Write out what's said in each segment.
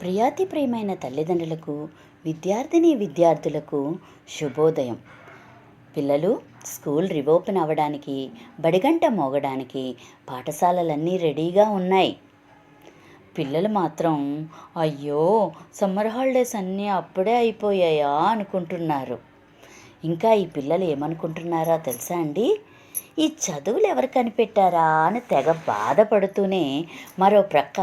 ప్రియాతి ప్రియమైన తల్లిదండ్రులకు విద్యార్థిని విద్యార్థులకు శుభోదయం. పిల్లలు స్కూల్ రివోపెన్ అవ్వడానికి బడిగంట మోగడానికి పాఠశాలలన్నీ రెడీగా ఉన్నాయి. పిల్లలు మాత్రం అయ్యో సమ్మర్ హాలిడేస్ అన్నీ అప్పుడే అయిపోయాయా అనుకుంటున్నారు. ఇంకా ఈ పిల్లలు ఏమనుకుంటున్నారా తెలుసా అండి? ఈ చదువులు ఎవరు కనిపెట్టారా అని తెగ బాధపడుతూనే మరో ప్రక్క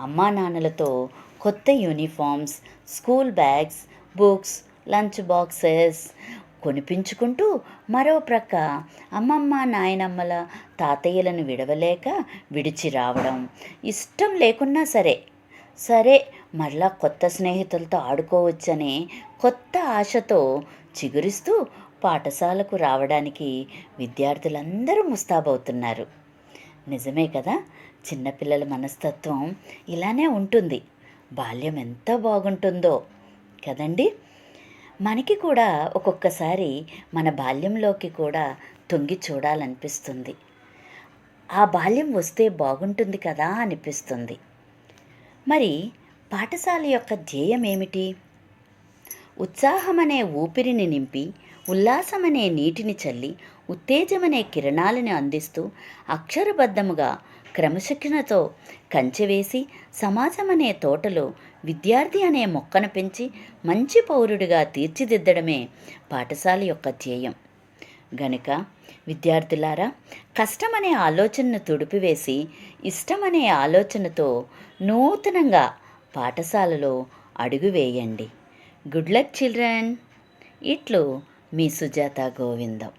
అమ్మా నాన్నలతో కొత్త uniforms school bags books lunch boxes కొనిపించుకుంటూ మరో ప్రక్క అమ్మమ్మ నాయనమ్మల తాతయ్యలను విడవలేక విడిచి రావడం ఇష్టం లేకున్నా సరే. సరే మరలా కొత్త స్నేహితులతో ఆడుకోవచ్చనే కొత్త ఆశతో చిగురిస్తూ పాఠశాలకు రావడానికి విద్యార్థులందరూ ముస్తాబవుతున్నారు. నిజమే కదా? చిన్నపిల్లల మనస్తత్వం ఇలానే ఉంటుంది. బాల్యం ఎంత బాగుంటుందో కదండి? మనకి కూడా ఒక్కొక్కసారి మన బాల్యంలోకి కూడా తొంగి చూడాలనిపిస్తుంది. ఆ బాల్యం వస్తే బాగుంటుంది కదా అనిపిస్తుంది. మరి పాఠశాల యొక్క ధ్యేయం ఏమిటి ఉత్సాహమనే ఊపిరిని నింపి ఉల్లాసమనే నీటిని చల్లి ఉత్తేజమనే కిరణాలను అందిస్తూ అక్షరబద్ధముగా క్రమశిక్షణతో కంచెవేసి సమాజమనే తోటలో విద్యార్థి అనే మొక్కను పెంచి మంచి పౌరుడిగా తీర్చిదిద్దడమే పాఠశాల యొక్క ధ్యేయం. గనుక విద్యార్థులారా కష్టమనే ఆలోచనను తుడిపివేసి ఇష్టమనే ఆలోచనతో నూతనంగా పాఠశాలలో అడుగు వేయండి. Good luck children. ఇట్లు మీ సుజాత గోవిందం.